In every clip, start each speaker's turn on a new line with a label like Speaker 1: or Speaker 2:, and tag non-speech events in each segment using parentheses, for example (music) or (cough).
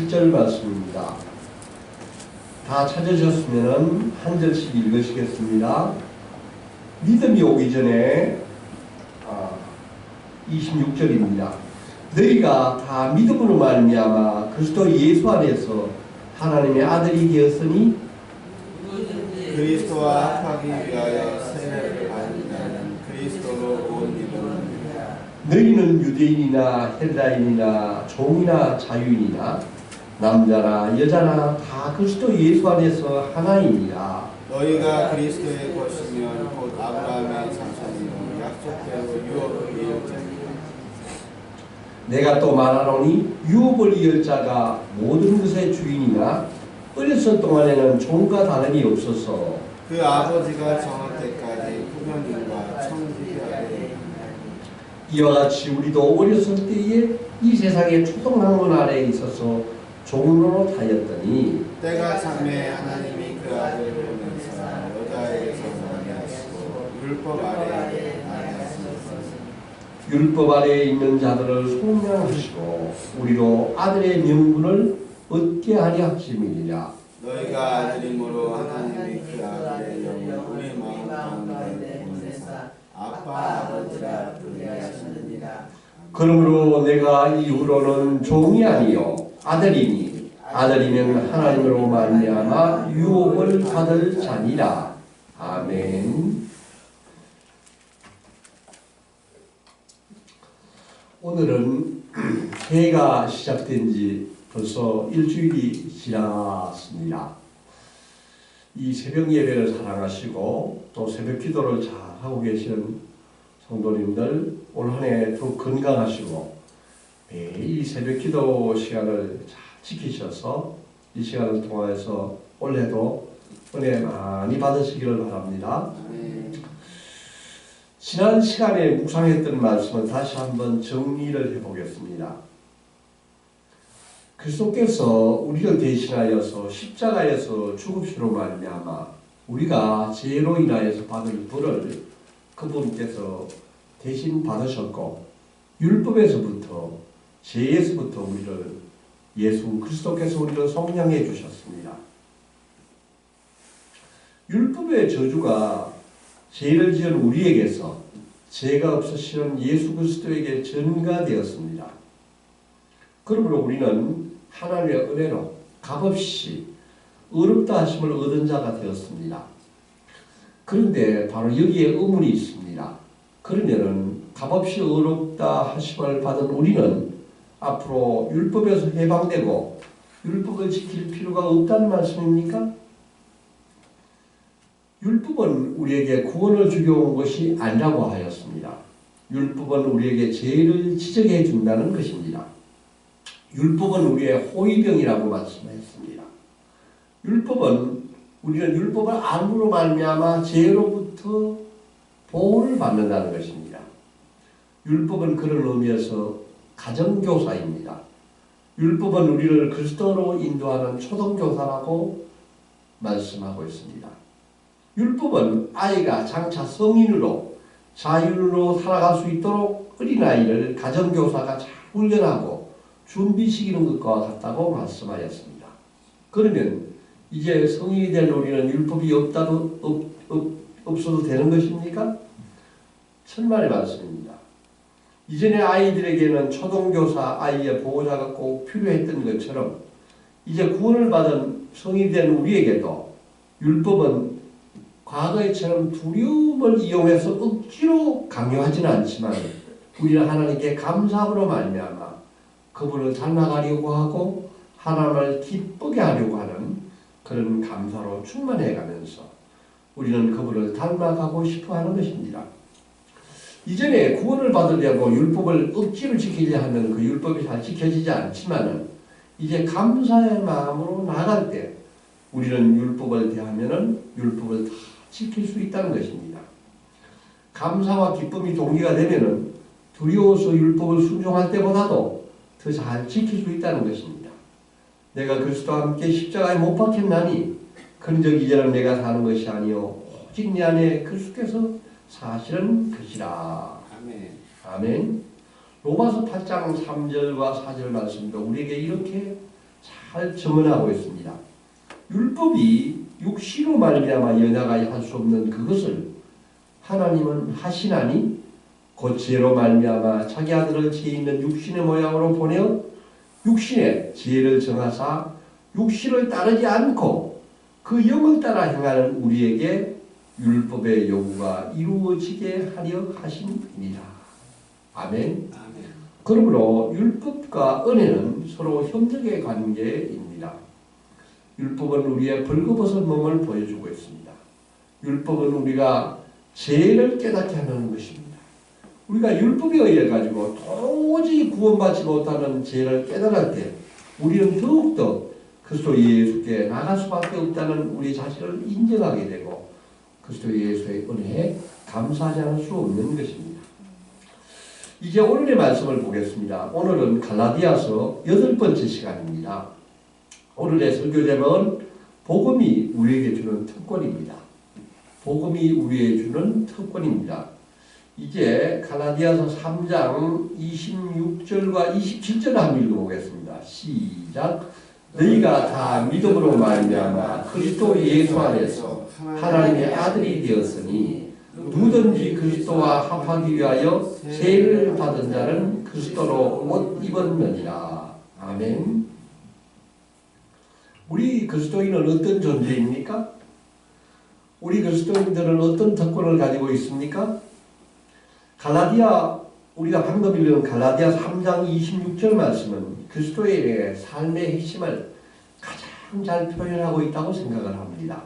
Speaker 1: 7절 말씀입니다. 다 찾으셨으면 한 절씩 읽으시겠습니다. 믿음이 오기 전에 아, 26절입니다. 너희가 다 믿음으로 말미암아 그리스도 예수 안에서 하나님의 아들이 되었으니
Speaker 2: 그리스도와 합하기 위하여 세례를 받은 자는 그리스도로 온 믿음입니다.
Speaker 1: 너희는 유대인이나 헬라인이나 종이나 자유인이나 남자나 여자나 다 그리스도 예수 안에서 하나이니라.
Speaker 2: 너희가 그리스도의 것이면 곧 아브라함의 자손이요 약속대로 유업을 이을 자니라.
Speaker 1: 내가 또 말하노니 유업을 이을 자가 모든 것의 주인이나 어렸을 동안에는 종과 다름이 없어서
Speaker 2: 그 아버지가 정할 때까지 후견인과 청지기하되
Speaker 1: 이와 같이 우리도 어렸을 때에 이 세상의 초동학문 아래에 있어서 종으로 타였더니
Speaker 2: 때가 참에 하나님이 그 아들을 보내사 여자에게서 나하시고 율법 아래에 나하셨습니다.
Speaker 1: 율법 아래에 있는 자들을 속량하시고 우리로 아들의 명분을 얻게 하려 하심이니라.
Speaker 2: 너희가 아들임으로 하나님이 그 아들의 영을 우리 마음 가운데 보내사 아빠 아버지라 부르게 하시느니라.
Speaker 1: 그러므로 내가 이후로는 종이 아니요 아들이니 아들이면 하나님으로 말미암아 유업을 받을 자니라. 아멘. 오늘은 (clears throat) 해가 시작된 지 벌써 일주일이 지났습니다. 이 새벽 예배를 사랑하시고 또 새벽 기도를 잘 하고 계시는 성도님들 올 한 해 더 건강하시고 매일 새벽 기도 시간을 잘 지키셔서 이 시간을 통해서 올해도 은혜 많이 받으시기를 바랍니다. 지난 시간에 묵상했던 말씀을 다시 한번 정리를 해보겠습니다. 그리스도께서 우리를 대신하여서 십자가에서 죽으시로 말미암아 우리가 죄로 인하여서 받을 벌을 그분께서 대신 받으셨고 율법에서부터 죄에서부터 우리를 예수 그리스도께서 우리를 성량해 주셨습니다. 율법의 저주가 죄를 지은 우리에게서 죄가 없으시는 예수 그리스도에게 전가되었습니다. 그러므로 우리는 하나님의 은혜로 값없이 어렵다 하심을 얻은 자가 되었습니다. 그런데 바로 여기에 의문이 있습니다. 그러면은 값없이 어렵다 하심을 받은 우리는 앞으로 율법에서 해방되고 율법을 지킬 필요가 없다는 말씀입니까? 율법은 우리에게 구원을 주려 온 것이 아니라고 하였습니다. 율법은 우리에게 죄를 지적해 준다는 것입니다. 율법은 우리의 호위병이라고 말씀하였습니다. 율법은 우리는 율법을 암으로 말미암아 죄로부터 보호를 받는다는 것입니다. 율법은 그런 의미에서 가정교사입니다. 율법은 우리를 그리스도로 인도하는 초등교사라고 말씀하고 있습니다. 율법은 아이가 장차 성인으로 자율로 살아갈 수 있도록 어린아이를 가정교사가 잘 훈련하고 준비시키는 것과 같다고 말씀하였습니다. 그러면 이제 성인이 된 우리는 율법이 없다도 없, 없, 없어도 되는 것입니까? 천만의 말씀입니다. 이전에 아이들에게는 초등교사 아이의 보호자가 꼭 필요했던 것처럼 이제 구원을 받은 성인이 된 우리에게도 율법은 과거에처럼 두려움을 이용해서 억지로 강요하지는 않지만 우리는 하나님께 감사함으로 말미암아 그분을 닮아가려고 하고 하나님을 기쁘게 하려고 하는 그런 감사로 충만해 가면서 우리는 그분을 닮아가고 싶어 하는 것입니다. 이전에 구원을 받으려고 율법을 억지로 지키려 하면 그 율법이 잘 지켜지지 않지만은 이제 감사의 마음으로 나갈 때 우리는 율법을 대하면은 율법을 다 지킬 수 있다는 것입니다. 감사와 기쁨이 동기가 되면은 두려워서 율법을 순종할 때보다도 더 잘 지킬 수 있다는 것입니다. 내가 그리스도와 함께 십자가에 못 박혔나니 그런 적 이제는 내가 사는 것이 아니요 오직 내 안에 그리스도께서 사실은 것이라.
Speaker 2: 아멘.
Speaker 1: 아멘. 로마서 8장 3절과 4절 말씀도 우리에게 이렇게 잘 증언하고 있습니다. 율법이 육시로 말미암아 연하가 할 수 없는 그것을 하나님은 하시나니 곧 지혜로 말미암아 자기 아들을 지혜 있는 육신의 모양으로 보내어 육신의 지혜를 정하사 육신을 따르지 않고 그 영을 따라 행하는 우리에게 율법의 요구가 이루어지게 하려 하심이니라. 아멘.
Speaker 2: 아멘.
Speaker 1: 그러므로 율법과 은혜는 서로 협력의 관계입니다. 율법은 우리의 벌거벗은 몸을 보여주고 있습니다. 율법은 우리가 죄를 깨닫게 하는 것입니다. 우리가 율법에 의해 가지고 도저히 구원받지 못하는 죄를 깨달을 때 우리는 더욱더 그리스도 예수께 나갈 수밖에 없다는 우리 자신을 인정하게 되고 그리스도 예수의 은혜에 감사하지 않을 수 없는 것입니다. 이제 오늘의 말씀을 보겠습니다. 오늘은 갈라디아서 여덟 번째 시간입니다. 오늘의 설교 제목은 복음이 우리에게 주는 특권입니다. 복음이 우리에게 주는 특권입니다. 이제 갈라디아서 3장 26절과 27절 한번 읽어보겠습니다. 시작. 너희가 다 믿음으로 말미암아 그리스도 예수 안에서 하나님의 아들이 되었으니 누구든지 그리스도와 합하기 위하여 세를 받은 자는 그리스도로 옷 입었느니라. 아멘. 우리 그리스도인은 어떤 존재입니까? 우리 그리스도인들은 어떤 특권을 가지고 있습니까? 갈라디아 우리가 방금 읽은 갈라디아 3장 26절 말씀은 그리스도의 삶의 핵심을 가장 잘 표현하고 있다고 생각을 합니다.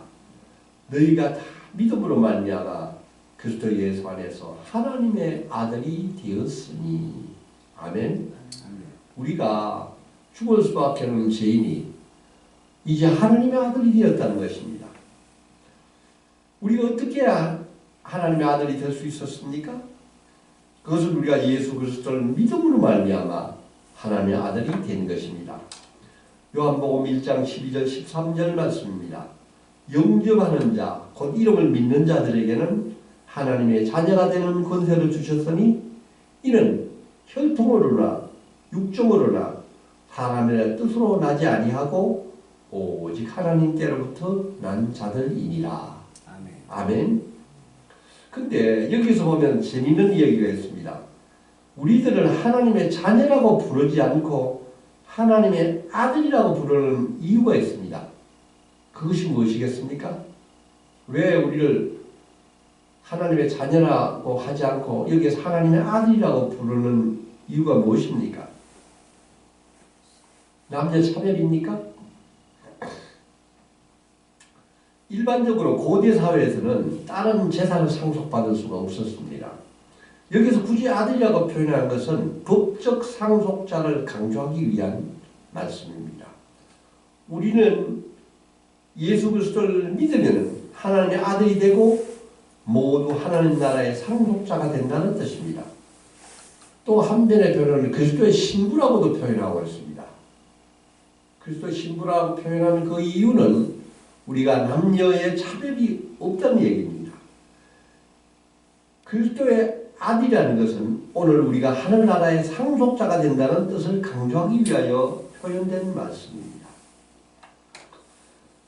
Speaker 1: 너희가 다 믿음으로 말미암아 그리스도 예수 안에서 하나님의 아들이 되었으니 아멘. 우리가 죽을 수밖에 없는 죄인이 이제 하나님의 아들이 되었다는 것입니다. 우리가 어떻게 하나님의 아들이 될 수 있었습니까? 그것은 우리가 예수 그리스도를 믿음으로 말미암아 하나님의 아들이 된 것입니다. 요한복음 1장 12절 13절 말씀입니다. 영접하는 자, 곧 이름을 믿는 자들에게는 하나님의 자녀가 되는 권세를 주셨으니 이는 혈통으로나 육종으로나 사람의 뜻으로 나지 아니하고 오직 하나님께로부터 난 자들이니라.
Speaker 2: 아멘.
Speaker 1: 아멘. 근데 여기서 보면 재미있는 이야기가 있습니다. 우리들을 하나님의 자녀라고 부르지 않고 하나님의 아들이라고 부르는 이유가 있습니다. 그것이 무엇이겠습니까? 왜 우리를 하나님의 자녀라고 하지 않고 여기에서 하나님의 아들이라고 부르는 이유가 무엇입니까? 남녀 차별입니까? 일반적으로 고대 사회에서는 다른 재산을 상속받을 수가 없었습니다. 여기서 굳이 아들이라고 표현한 것은 법적 상속자를 강조하기 위한 말씀입니다. 우리는 예수 그리스도를 믿으면 하나님의 아들이 되고 모두 하나님 나라의 상속자가 된다는 뜻입니다. 또 한편의 표현은 그리스도의 신부라고도 표현하고 있습니다. 그리스도의 신부라고 표현하는 그 이유는 우리가 남녀의 차별이 없다는 얘기입니다. 그리스도의 아들이라는 것은 오늘 우리가 하늘나라의 상속자가 된다는 뜻을 강조하기 위하여 표현된 말씀입니다.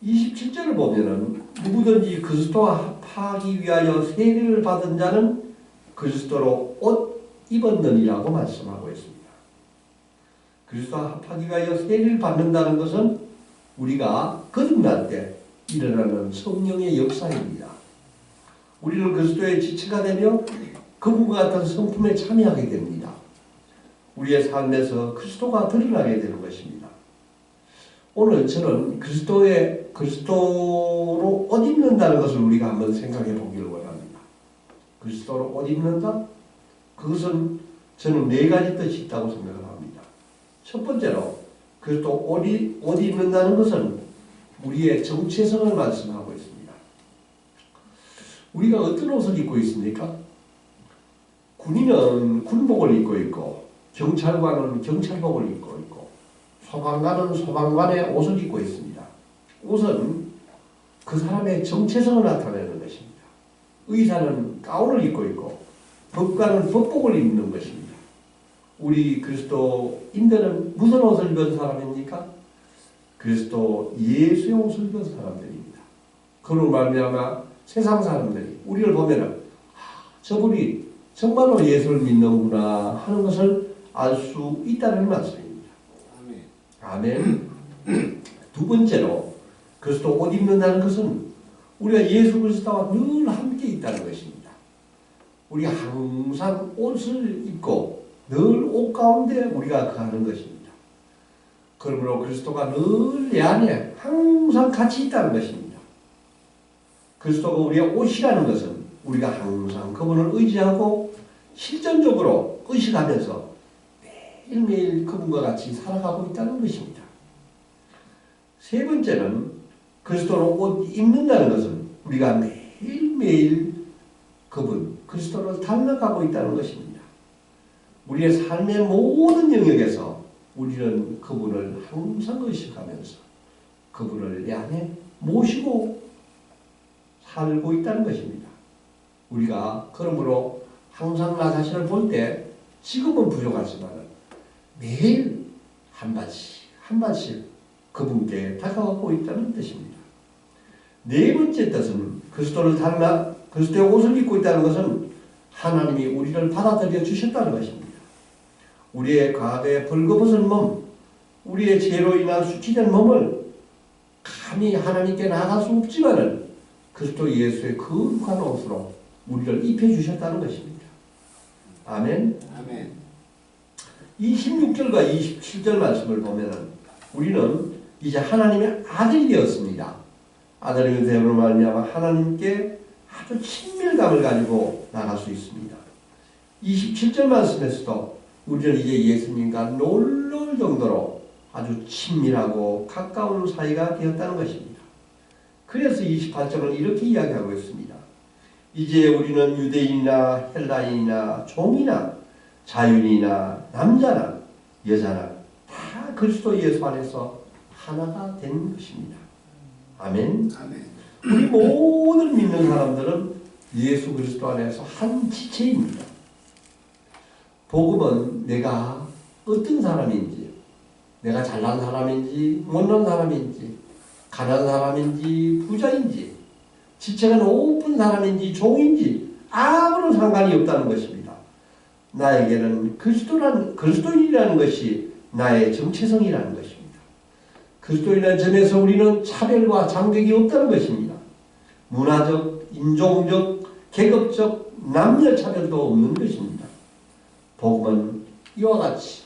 Speaker 1: 27절을 보면은 누구든지 그리스도와 합하기 위하여 세례를 받은 자는 그리스도로 옷 입었느니라고 말씀하고 있습니다. 그리스도와 합하기 위하여 세례를 받는다는 것은 우리가 거듭날 때 일어나는 성령의 역사입니다. 우리는 그리스도의 지체가 되며 그분과 같은 성품에 참여하게 됩니다. 우리의 삶에서 그리스도가 드러나게 되는 것입니다. 오늘 저는 그리스도의 그리스도로 옷 입는다는 것을 우리가 한번 생각해 보기를 원합니다. 그리스도로 옷 입는다? 그것은 저는 네 가지 뜻이 있다고 생각을 합니다. 첫 번째로 그리스도 옷 입는다는 것은 우리의 정체성을 말씀하고 있습니다. 우리가 어떤 옷을 입고 있습니까? 군인은 군복을 입고 있고 경찰관은 경찰복을 입고 있고 소방관은 소방관의 옷을 입고 있습니다. 옷은 그 사람의 정체성을 나타내는 것입니다. 의사는 가운을 입고 있고 법관은 법복을 입는 것입니다. 우리 그리스도인들은 무슨 옷을 입은 사람입니까? 그리스도 예수의 옷을 입은 사람들입니다. 그로 말미암아 세상 사람들이 우리를 보면은 아, 저분이 정말로 예수를 믿는구나 하는 것을 알 수 있다는 말씀입니다.
Speaker 2: 아멘.
Speaker 1: 아멘. 두 번째로 그리스도 옷 입는다는 것은 우리가 예수 그리스도와 늘 함께 있다는 것입니다. 우리가 항상 옷을 입고 늘 옷 가운데 우리가 가는 것입니다. 그러므로 그리스도가 늘 내 안에 항상 같이 있다는 것입니다. 그리스도가 우리의 옷이라는 것은 우리가 항상 그분을 의지하고 실전적으로 의식하면서 매일매일 그분과 같이 살아가고 있다는 것입니다. 세 번째는 그리스도로 옷 입는다는 것은 우리가 매일매일 그분, 그리스도를 닮아가고 있다는 것입니다. 우리의 삶의 모든 영역에서 우리는 그분을 항상 의식하면서 그분을 내 안에 모시고 살고 있다는 것입니다. 우리가 그러므로 항상 나 자신을 볼 때 지금은 부족하지만 매일 한 반씩 한 반씩 그분께 다가가고 있다는 뜻입니다. 네 번째 뜻은 그리스도를 닮아 그리스도의 옷을 입고 있다는 것은 하나님이 우리를 받아들여 주셨다는 것입니다. 우리의 과거의 벌거벗은 몸, 우리의 죄로 인한 수치된 몸을 감히 하나님께 나갈 수 없지만은 그리스도 예수의 거룩한 옷으로 우리를 입혀 주셨다는 것입니다. 아멘.
Speaker 2: 아멘.
Speaker 1: 26절과 27절 말씀을 보면은 우리는 이제 하나님의 아들이 되었습니다. 아들이 되므로 말미암아 하나님께 아주 친밀감을 가지고 나갈 수 있습니다. 27절 말씀에서도 우리는 이제 예수님과 놀라울 정도로 아주 친밀하고 가까운 사이가 되었다는 것입니다. 그래서 28절은 이렇게 이야기하고 있습니다. 이제 우리는 유대인이나 헬라인이나 종이나 자유인이나 남자나 여자나 다 그리스도 예수 안에서 하나가 된 것입니다. 아멘.
Speaker 2: 아멘.
Speaker 1: 우리 모든 믿는 사람들은 예수 그리스도 안에서 한 지체입니다. 복음은 내가 어떤 사람인지, 내가 잘난 사람인지, 못난 사람인지, 가난한 사람인지, 부자인지, 지체가 높은 사람인지, 종인지 아무런 상관이 없다는 것입니다. 나에게는 그리스도란 그리스도인이라는 것이 나의 정체성이라는 것입니다. 그리스도인이라는 점에서 우리는 차별과 장벽이 없다는 것입니다. 문화적, 인종적, 계급적, 남녀 차별도 없는 것입니다. 복음은 이와 같이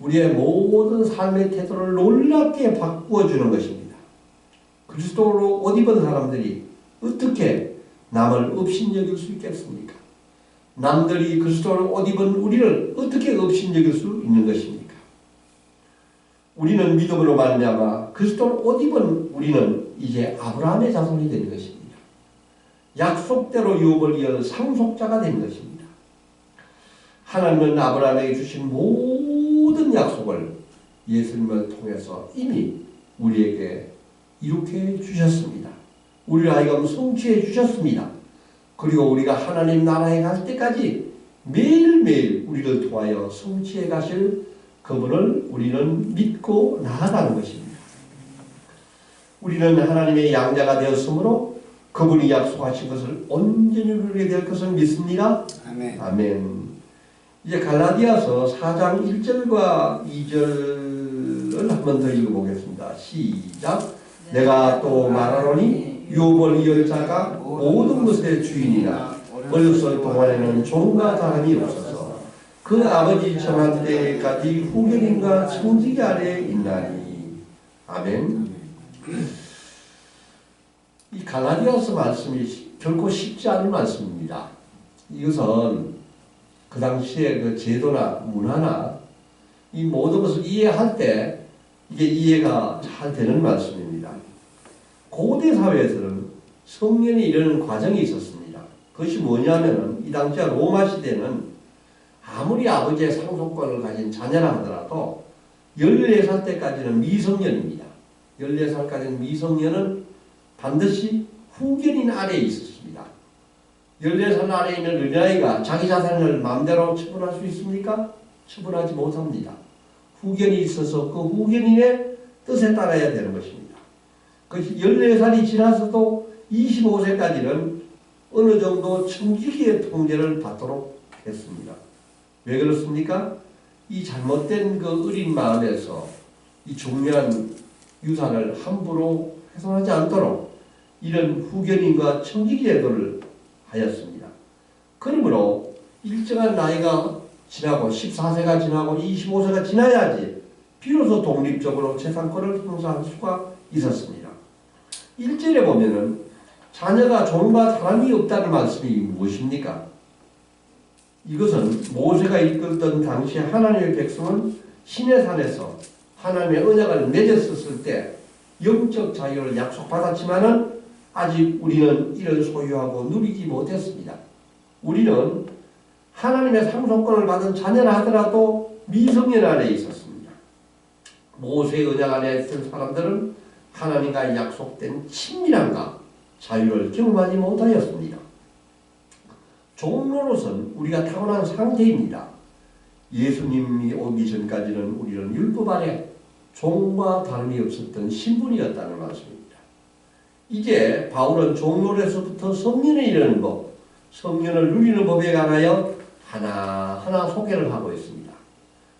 Speaker 1: 우리의 모든 삶의 태도를 놀랍게 바꾸어 주는 것입니다. 그리스도로 옷 입은 사람들이 어떻게 남을 업신여길 수 있겠습니까? 남들이 그리스도로 옷 입은 우리를 어떻게 업신여길 수 있는 것입니까? 우리는 믿음으로 말미암아 그리스도로 옷 입은 우리는 이제 아브라함의 자손이 되는 것입니다. 약속대로 유업을 이어 상속자가 되는 것입니다. 하나님은 아브라함에게 주신 모든 약속을 예수님을 통해서 이미 우리에게 이룩해 주셨습니다. 우리를 하여금 성취해 주셨습니다. 그리고 우리가 하나님 나라에 갈 때까지 매일매일 우리를 통하여 성취해 가실 그분을 우리는 믿고 나아가는 것입니다. 우리는 하나님의 양자가 되었으므로 그분이 약속하신 것을 온전히 누리게 될 것을 믿습니다.
Speaker 2: 아멘.
Speaker 1: 아멘. 이제 갈라디아서 4장 1절과 2절을 한 번 더 읽어보겠습니다. 시작. 내가 또 말하노니 유업을 이을 자가 모든 것의 주인이라 어렸을 동안에는 종과 다름이 없어서 그 아버지 정한 때까지 후견인과 청지기 아래에 있나니 아멘. 이 갈라디아서 말씀이 결코 쉽지 않은 말씀입니다. 이것은 그 당시에 그 제도나 문화나 이 모든 것을 이해할 때 이게 이해가 잘 되는 말씀입니다. 고대 사회에서는 성년이 이르는 과정이 있었습니다. 그것이 뭐냐면은 이 당시 로마 시대는 아무리 아버지의 상속권을 가진 자녀라 하더라도 14살 때까지는 미성년입니다. 14살까지는 미성년은 반드시 후견인 아래에 있었습니다. 14살 아래에 있는 어린아이가 자기 자산을 마음대로 처분할 수 있습니까? 처분하지 못합니다. 후견이 있어서 그 후견인의 뜻에 따라야 되는 것입니다. 그 14살이 지나서도 25세까지는 어느 정도 청지기의 통제를 받도록 했습니다. 왜 그렇습니까? 이 잘못된 그 어린 마음에서 이 중요한 유산을 함부로 훼손하지 않도록 이런 후견인과 청지기 제도를 하였습니다. 그러므로 일정한 나이가 지나고 14세가 지나고 25세가 지나야지 비로소 독립적으로 재산권을 행사할 수가 있었습니다. 1절에 보면은 자녀가 종과 다름이 없다는 말씀이 무엇입니까? 이것은 모세가 이끌던 당시 하나님의 백성은 신의 산에서 하나님의 언약을 맺었을 때 영적 자유를 약속받았지만은 아직 우리는 이를 소유하고 누리지 못했습니다. 우리는 하나님의 상속권을 받은 자녀라 하더라도 미성년 안에 있었습니다. 모세의 언약 안에 있던 사람들은 하나님과 약속된 친밀함과 자유를 경험하지 못하였습니다. 종로로서는 우리가 타고난 상태입니다. 예수님이 오기 전까지는 우리는 율법 아래 종과 다름이 없었던 신분이었다는 말씀입니다. 이제 바울은 종로에서부터 성년에 이르는 법, 성년을 누리는 법에 관하여 하나하나 소개를 하고 있습니다.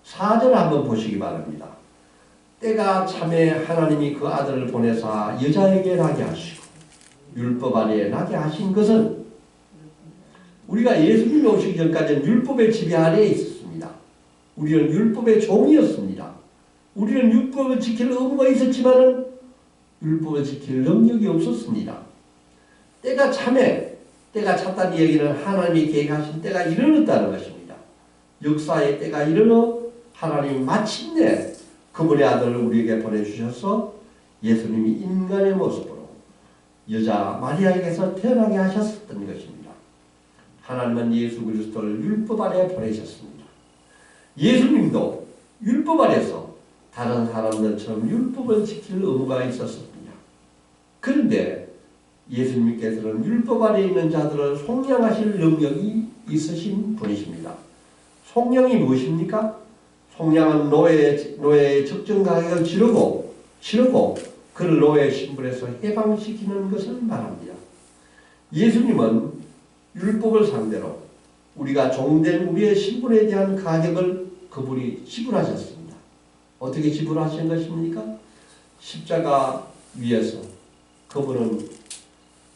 Speaker 1: 4절 한번 보시기 바랍니다. 때가 참에 하나님이 그 아들을 보내사 여자에게 나게 하시고 율법 아래 나게 하신 것은 우리가 예수님이 오시기 전까지는 율법의 지배 아래에 있었습니다. 우리는 율법의 종이었습니다. 우리는 율법을 지킬 의무가 있었지만은 율법을 지킬 능력이 없었습니다. 때가 참에 때가 찼다는 얘기는 하나님이 계획하신 때가 이르렀다는 것입니다. 역사의 때가 이르러 하나님이 마침내 그분의 아들을 우리에게 보내주셔서 예수님이 인간의 모습으로 여자 마리아에게서 태어나게 하셨던 것입니다. 하나님은 예수 그리스도를 율법 아래 보내셨습니다. 예수님도 율법 아래서 다른 사람들처럼 율법을 지킬 의무가 있었습니다. 그런데 예수님께서는 율법 아래 있는 자들을 속량하실 능력이 있으신 분이십니다. 속량이 무엇입니까? 속량은 노예, 노예의 적정 가격을 치르고, 치르고 그를 노예 신분에서 해방시키는 것을 말합니다. 예수님은 율법을 상대로 우리가 종된 우리의 신분에 대한 가격을 그분이 지불하셨습니다. 어떻게 지불하신 것입니까? 십자가 위에서 그분은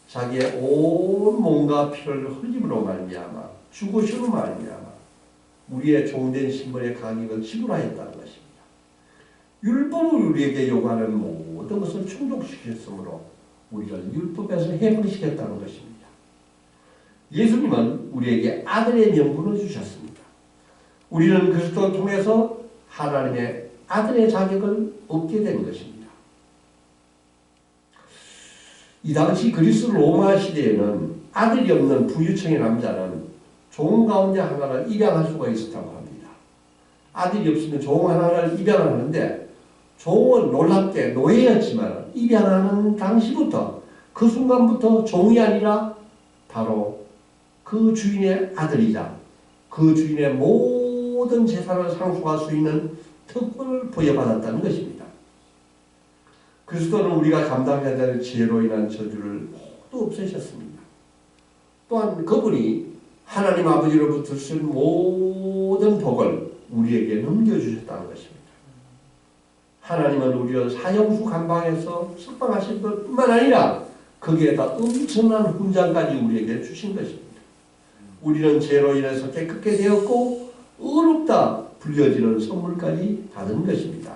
Speaker 1: 자기의 온 몸과 피를 흘림으로 말미암아 죽으심으로 말미암아 우리의 종된 신분의 가격을 지불하였다는 것입니다. 율법을 우리에게 요구하는 모든 것을 충족시켰으므로 우리를 율법에서 해방시켰다는 것입니다. 예수님은 우리에게 아들의 명분을 주셨습니다. 우리는 그리스도를 통해서 하나님의 아들의 자격을 얻게 된 것입니다. 이 당시 그리스 로마 시대에는 아들이 없는 부유층의 남자는 종 가운데 하나를 입양할 수가 있었다고 합니다. 아들이 없으면 종 하나를 입양을 하는데 종은 놀랍게 노예였지만 입양하는 당시부터 그 순간부터 종이 아니라 바로 그 주인의 아들이자 그 주인의 모든 재산을 상속할 수 있는 특권을 부여받았다는 것입니다. 그리스도는 우리가 감당해야 될 죄로 인한 저주를 모두 없애셨습니다. 또한 그분이 하나님 아버지로부터 주신 모든 복을 우리에게 넘겨주셨다는 것입니다. 하나님은 우리를 사형수 감방에서 석방하신 것 뿐만 아니라 거기에다 엄청난 훈장까지 우리에게 주신 것입니다. 우리는 죄로 인해서 깨끗게 되었고 어렵다 불려지는 선물까지 받은 것입니다.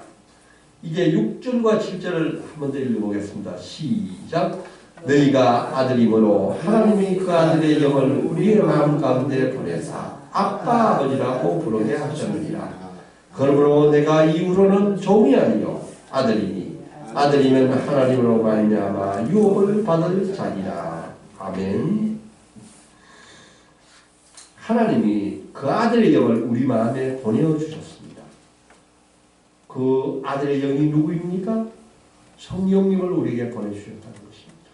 Speaker 1: 이제 6절과 7절을 한번 더 읽어보겠습니다. 시작. 너희가 아들임으로 하나님이 그 아들의 영을 우리의 마음 가운데 보내사 아빠 아버지라고 부르게 하셨느니라. 그러므로 내가 이후로는 종이 아니요 아들이니 아들이면 하나님으로 말미암아 유업을 받을 자니라. 아멘. 하나님이 그 아들의 영을 우리 마음에 보내주셨습니다. 그 아들의 영이 누구입니까? 성령님을 우리에게 보내주셨다는 것입니다.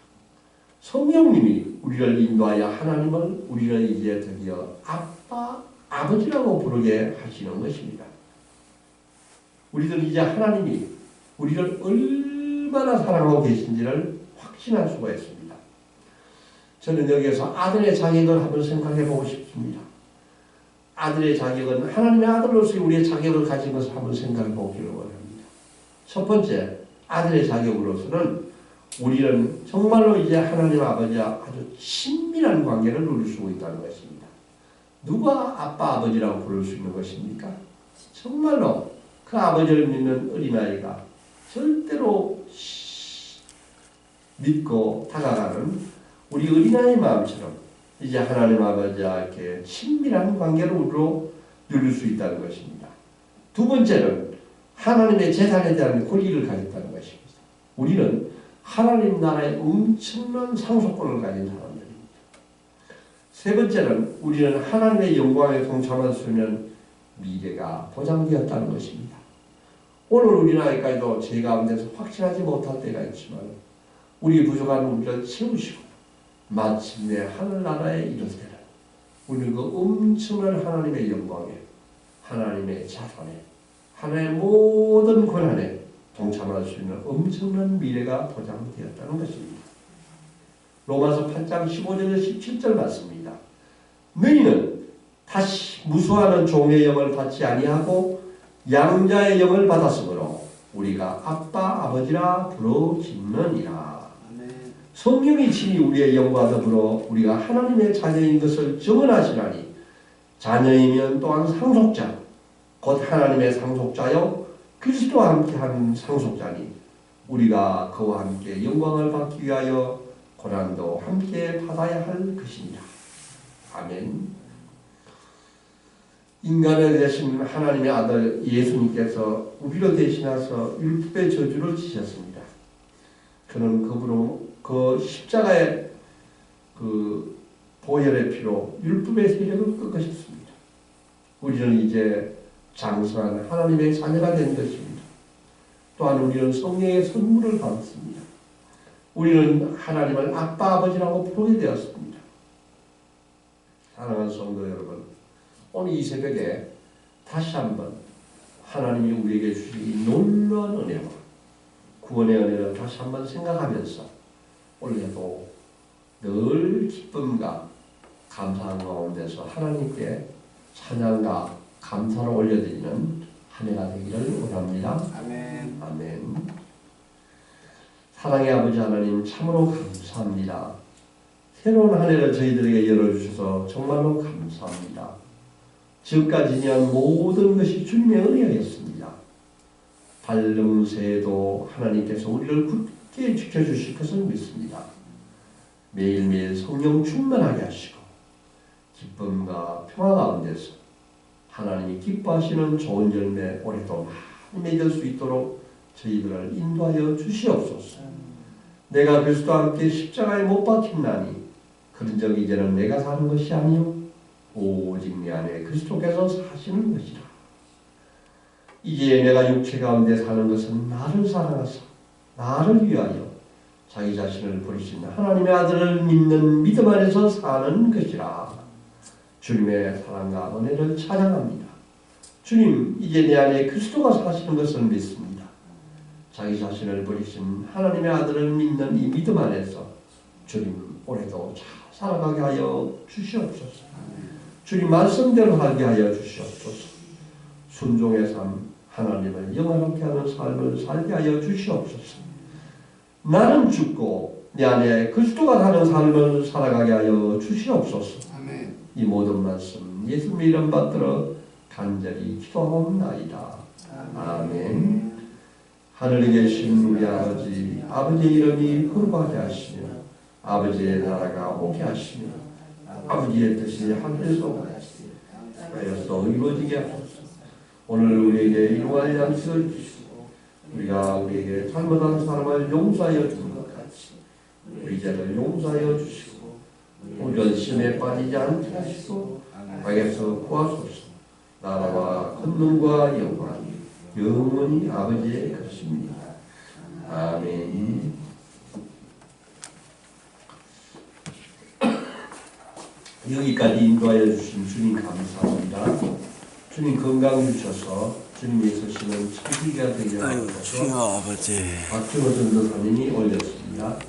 Speaker 1: 성령님이 우리를 인도하여 하나님을 우리를 이제 드디어 아빠, 아버지라고 부르게 하시는 것입니다. 우리들 이제 하나님이 우리를 얼마나 사랑하고 계신지를 확신할 수가 있습니다. 저는 여기에서 아들의 자격을 한번 생각해 보고 싶습니다. 아들의 자격은 하나님의 아들로서의 우리의 자격을 가진 것을 한번 생각해 보기를 원합니다. 첫 번째, 아들의 자격으로서는 우리는 정말로 이제 하나님 아버지와 아주 친밀한 관계를 수 있다는 것입니다. 누가 아빠 아버지라고 부를 수 있는 것입니까? 정말로 그 아버지를 믿는 어린아이가 절대로 믿고 다가가는 우리 어린아이 마음처럼 이제 하나님 아버지와 이렇게 친밀한 관계를 우리로 누릴 수 있다는 것입니다. 두 번째는 하나님의 재산에 대한 권리를 가졌다는 것입니다. 우리는 하나님 나라의 엄청난 상속권을 가진 사람들입니다. 세 번째는 우리는 하나님의 영광에 동참할 수 있는 미래가 보장되었다는 것입니다. 오늘 우리 나이까지도 제 가운데서 확신하지 못할 때가 있지만 우리 부족한 우리를 채우시고 마침내 하늘나라에 때는 우리는 그 엄청난 하나님의 영광에 하나님의 자산에 하나님의 모든 권한에 동참할 수 있는 엄청난 미래가 보장되었다는 것입니다. 로마서 8장 15절에서 17절 맞습니다. 너희는 다시 무수하는 종의 영을 받지 아니하고 양자의 영을 받았으므로 우리가 아빠 아버지라 부르짖느니라. 성령이 친히 우리의 영과 더불어 우리가 하나님의 자녀인 것을 증언하시나니 자녀이면 또한 상속자 곧 하나님의 상속자요 그리스도와 함께한 상속자니 우리가 그와 함께 영광을 받기 위하여 고난도 함께 받아야 할 것이니라. 아멘. 인간을 대신 하나님의 아들 예수님께서 우리를 대신하서 율법의 저주를 지셨습니다. 그는 그분으로 그 십자가의 그 보혈의 피로 율법의 세력을 꺾으셨습니다. 우리는 이제 장성한 하나님의 자녀가 된 것입니다. 또한 우리는 성령의 선물을 받습니다. 우리는 하나님을 아빠 아버지라고 부르게 되었습니다. 사랑하는 성도 여러분, 오늘 이 새벽에 다시 한번 하나님이 우리에게 주신 이 놀라운 은혜와 구원의 은혜를 다시 한번 생각하면서 올해도 늘 기쁨과 감사한 가운데서 하나님께 찬양과 감사를 올려드리는 한 해가 되기를 원합니다.
Speaker 2: 아멘.
Speaker 1: 아멘. 사랑의 아버지 하나님 참으로 감사합니다. 새로운 한 해를 저희들에게 열어주셔서 정말로 감사합니다. 지금까지 지난 모든 것이 주님의 은혜였습니다. 발름새도 하나님께서 우리를 굳 게 지켜주실 것을 믿습니다. 매일매일 성령 충만하게 하시고 기쁨과 평화 가운데서 하나님이 기뻐하시는 좋은 열매 올해도 많이 맺을 수 있도록 저희들을 인도하여 주시옵소서. 내가 그리스도와 함께 십자가에 못 박힌나니 그런 적 이제는 내가 사는 것이 아니요 오직 내 안에 그리스도께서 사시는 것이라. 이제 내가 육체 가운데 사는 것은 나를 사랑하사 나를 위하여 자기 자신을 버리신 하나님의 아들을 믿는 믿음 안에서 사는 것이라. 주님의 사랑과 은혜를 찬양합니다. 주님, 이제 내 안에 그리스도가 사시는 것을 믿습니다. 자기 자신을 버리신 하나님의 아들을 믿는 이 믿음 안에서 주님 올해도 잘 살아가게 하여 주시옵소서. 주님 말씀대로 하게 하여 주시옵소서. 순종의 삶, 하나님을 영원하게 하는 삶을 살게 하여 주시옵소서. 나는 죽고 내 안에 그리스도가 사는 삶을 살아가게 하여 주시옵소서.
Speaker 2: 아멘.
Speaker 1: 이 모든 말씀 예수님 이름 받들어 간절히 기도하옵나이다. 아멘. 하늘에 계신 우리 아버지, 아버지의 이름이 거룩하게 하시며 아버지의 나라가 오게 하시며 아버지의 뜻이 하늘에서 하여서 이루어지게 하소서. 오늘 우리에게 일용할 양식을 주시고 우리가 우리에게 잘못한 사람을 용서하여 주는 것 같이 우리 죄를 용서하여 주시고 시험에 빠지지 않게 하시고 땅에서 구하소서 나라와 권능과 영광이 영원히 아버지의 것입니다. 아멘 여기까지 인도하여 주신 주님 감사합니다. 주님 건강 주셔서 주님이 있으시는 천기가 되게
Speaker 2: 주여 아버지
Speaker 1: 박준호 전도 사님이 올렸습니다.